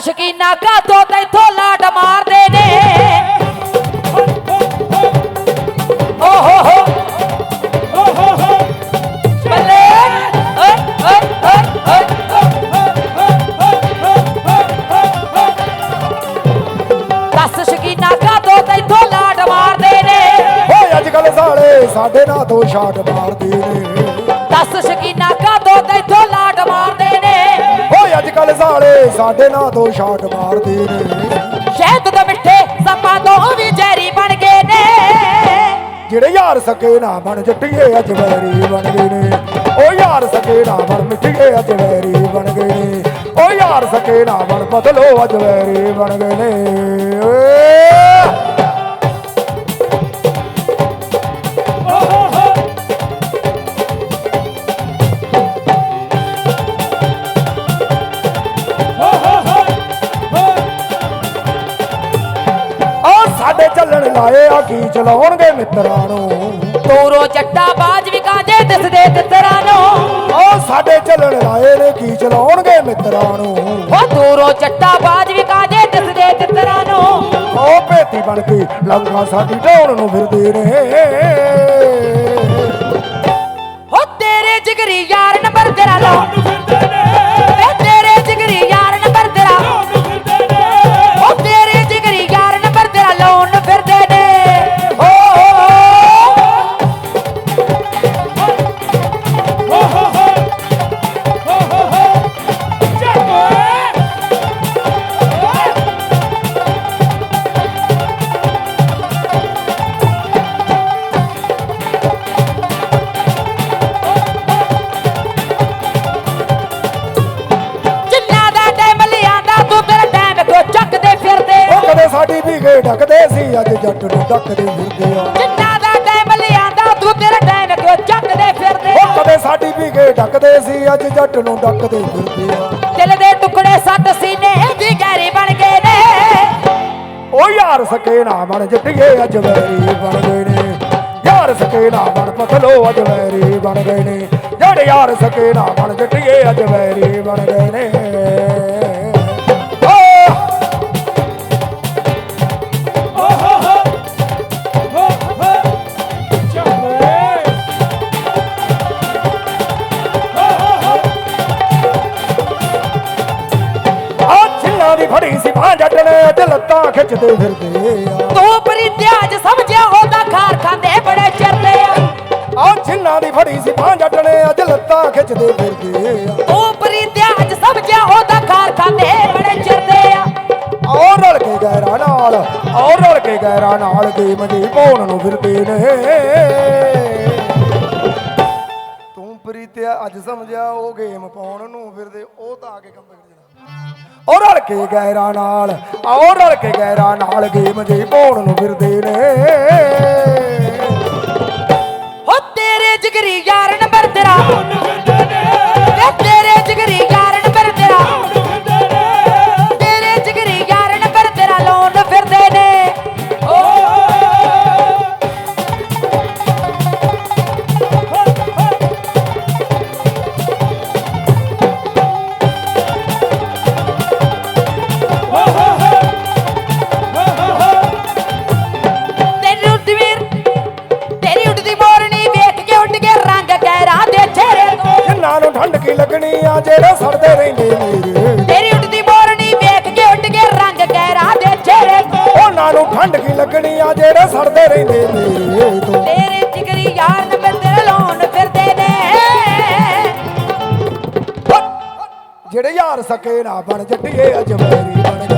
ਸ਼ਕੀਨਾ ਤੈਥੋਂ ਲਾਟ ਮਾਰਦੇ ਨੇ। ਹੋ। ਦੱਸ ਸ਼ਕੀਨਾ ਕਾਤੋਂ ਤੈਥੋਂ ਲਾਟ ਮਾਰਦੇ ਨੇ। ਸਾਡੇ ਨਾਲ ਦੋ ਸ਼ਾਟ ਮਾਰਦੇ ਨੇ। ਦੱਸ ਸ਼ਕੀਨਾ ਸਾਡੇ ਨਾਲ ਦੋ ਸ਼ਾਟ ਮਾਰਦੇ ਨੇ। ਸ਼ਹਿਦ ਦੇ ਮਿੱਠੇ ਸੱਪਾਂ ਤੋਂ ਵੀ ਜ਼ਹਿਰੀ ਬਣ ਗਏ ਨੇ। ਜਿਹੜੇ ਯਾਰ ਸਕੇ ਨਾ ਬਣ ਜੱਟੀਏ ਅੱਜ ਵੈਰੀ ਬਣ ਗਏ ਨੇ। ਓ ਯਾਰ ਸਕੇ ਨਾ ਬਣ ਮਿੱਠੀਏ ਅੱਜ ਵੈਰੀ ਬਣ ਗਏ ਨੇ। ਓ ਯਾਰ ਸਕੇ ਨਾ ਬਣ ਬਦਲੋ ਅੱਜ ਵੈਰੀ ਬਣ ਗਏ ਨੇ। ਚੱਲਣ ਲਾਏ ਆ ਕੀ ਚਲਾਉਣਗੇ ਮਿੱਤਰਾਂ ਨੂੰ? ਤੋਰੋ ਜੱਟਾ ਬਾਜ ਵੀ ਕਾਜੇ ਦਿਸਦੇ ਤਿੱਤਰਾਂ ਨੂੰ। ਓ ਸਾਡੇ ਚੱਲਣ ਲਾਏ ਨੇ ਕੀ ਚਲਾਉਣਗੇ ਮਿੱਤਰਾਂ ਨੂੰ? ਉਹ ਦੂਰੋਂ ਜੱਟਾ ਬਾਜ ਵੀ ਕਾਜੇ ਦਿਸਦੇ ਤਿੱਤਰਾਂ ਨੂੰ। ਓ ਭੇਤੀ ਬਣ ਕੇ ਲੰਗਾ ਸਾਡੀ ਢੋਣ ਨੂੰ ਫਿਰਦੇ ਨੇ। ਗੇ ਡੱਕਦੇ ਸੀ ਅੱਜ ਜੱਟ ਨੂੰ ਡੱਕਦੇ ਫਿਰਦੇ ਆ। ਜਿੰਨਾ ਦਾ ਟਾਈਮ ਲਿਆਂਦਾ ਤੂੰ ਤੇਰਾ ਟਾਈਮ ਕੋ ਚੱਕਦੇ ਫਿਰਦੇ ਓ ਕਦੇ ਸਾਡੀ ਵੀ ਗੇ ਡੱਕਦੇ ਸੀ ਅੱਜ ਜੱਟ ਨੂੰ ਡੱਕਦੇ ਫਿਰਦੇ ਆ। ਦਿਲ ਦੇ ਟੁਕੜੇ ਸੱਟ ਸੀਨੇ ਦੀ ਗਹਿਰੀ ਬਣ ਗਏ ਨੇ। ਓ ਯਾਰ ਸਕੇ ਨਾ ਬਣ ਜੱਟੀਏ ਅੱਜ ਵੈਰੀ ਬਣ ਗਏ ਨੇ। ਯਾਰ ਸਕੇ ਨਾ ਬਣ ਪਤਲੋ ਅੱਜ ਵੈਰੀ ਬਣ ਗਏ ਨੇ। ਜਿਹੜੇ ਯਾਰ ਸਕੇ ਨਾ ਬਣ ਜੱਟੀਏ ਅੱਜ ਵੈਰੀ ਬਣ ਗਏ ਫੜੀ ਸੀ ਬਾਂਹ ਜੱਟ ਨੇ ਅੱਜ ਲੱਤਾਂ ਖਿੱਚਦੇ ਫਿਰਦੇ ਆ। ਤੂੰ ਪ੍ਰੀਤਿਆਜ ਸਮਝਿਆ ਉਹਦਾ ਖਾਰ ਖਾਂਦੇ ਬੜੇ ਚਿਰਦੇ ਆ। ਆ ਛਿੱਲਾਂ ਦੀ ਫੜੀ ਸੀ ਬਾਂਹ ਜੱਟ ਨੇ ਅੱਜ ਲੱਤਾਂ ਖਿੱਚਦੇ ਫਿਰਦੇ ਆ। ਤੂੰ ਪ੍ਰੀਤਿਆਜ ਸਮਝਿਆ ਉਹਦਾ ਖਾਰ ਖਾਂਦੇ ਬੜੇ ਚਿਰਦੇ ਆ। ਔਰ ਰਲ ਕੇ ਗੈਰਾ ਨਾਲ ਔਰ ਰਲ ਕੇ ਗੈਰਾ ਨਾਲ ਗੇਮ ਦੀ ਪਾਉਣ ਨੂੰ ਫਿਰਦੇ ਨੇ। ਤੂੰ ਪ੍ਰੀਤਿਆ ਅੱਜ ਸਮਝਿਆ ਉਹ ਗੇਮ ਪਾਉਣ ਨੂੰ ਫਿਰਦੇ ਉਹ ਤਾਂ ਆ ਕੇ ਕੰਮ ਕਰ ਜਣਾ ਉਹ ਰਲ ਕੇ ਗੈਰਾ ਨਾਲ ਔਰ ਰਲ ਕੇ ਗੈਰਾ ਨਾਲ ਗੇਮ ਦੀ ਪਾਉਣ ਨੂੰ ਫਿਰਦੇ ਨੇ। ਹੋ ਤੇਰੇ ਜਿਗਰੀ ਯਾਰ ਨੰਬਰ ਤੇਰਾ। ਆ ਜਿਹੜੇ ਸੜਦੇ ਰਹਿੰਦੇ ਮੇਰੇ ਤੇਰੀ ਉੱਡਦੀ ਮੋਰਨੀ ਵੇਖ ਕੇ ਉੱਡ ਕੇ ਰੰਗ ਗਹਿਰਾ ਦੇ ਚਿਹਰੇ ਤੋਂ। ਉਹਨਾਂ ਨੂੰ ਠੰਡ ਕੀ ਲੱਗਣੀ ਆ ਜਿਹੜੇ ਸੜਦੇ ਰਹਿੰਦੇ ਮੇਰੇ ਤੋਂ ਤੇਰੇ ਜਿਗਰੀ ਯਾਰ ਨੰਬਰ ਤੇਰਾ ਲਾਉਣ ਫਿਰਦੇ ਨੇ। ਜਿਹੜੇ ਯਾਰ ਸਕੇ ਨਾ ਬਣ ਜੱਟੀਏ ਅੱਜ ਵੈਰੀ ਬਣ ਗਏ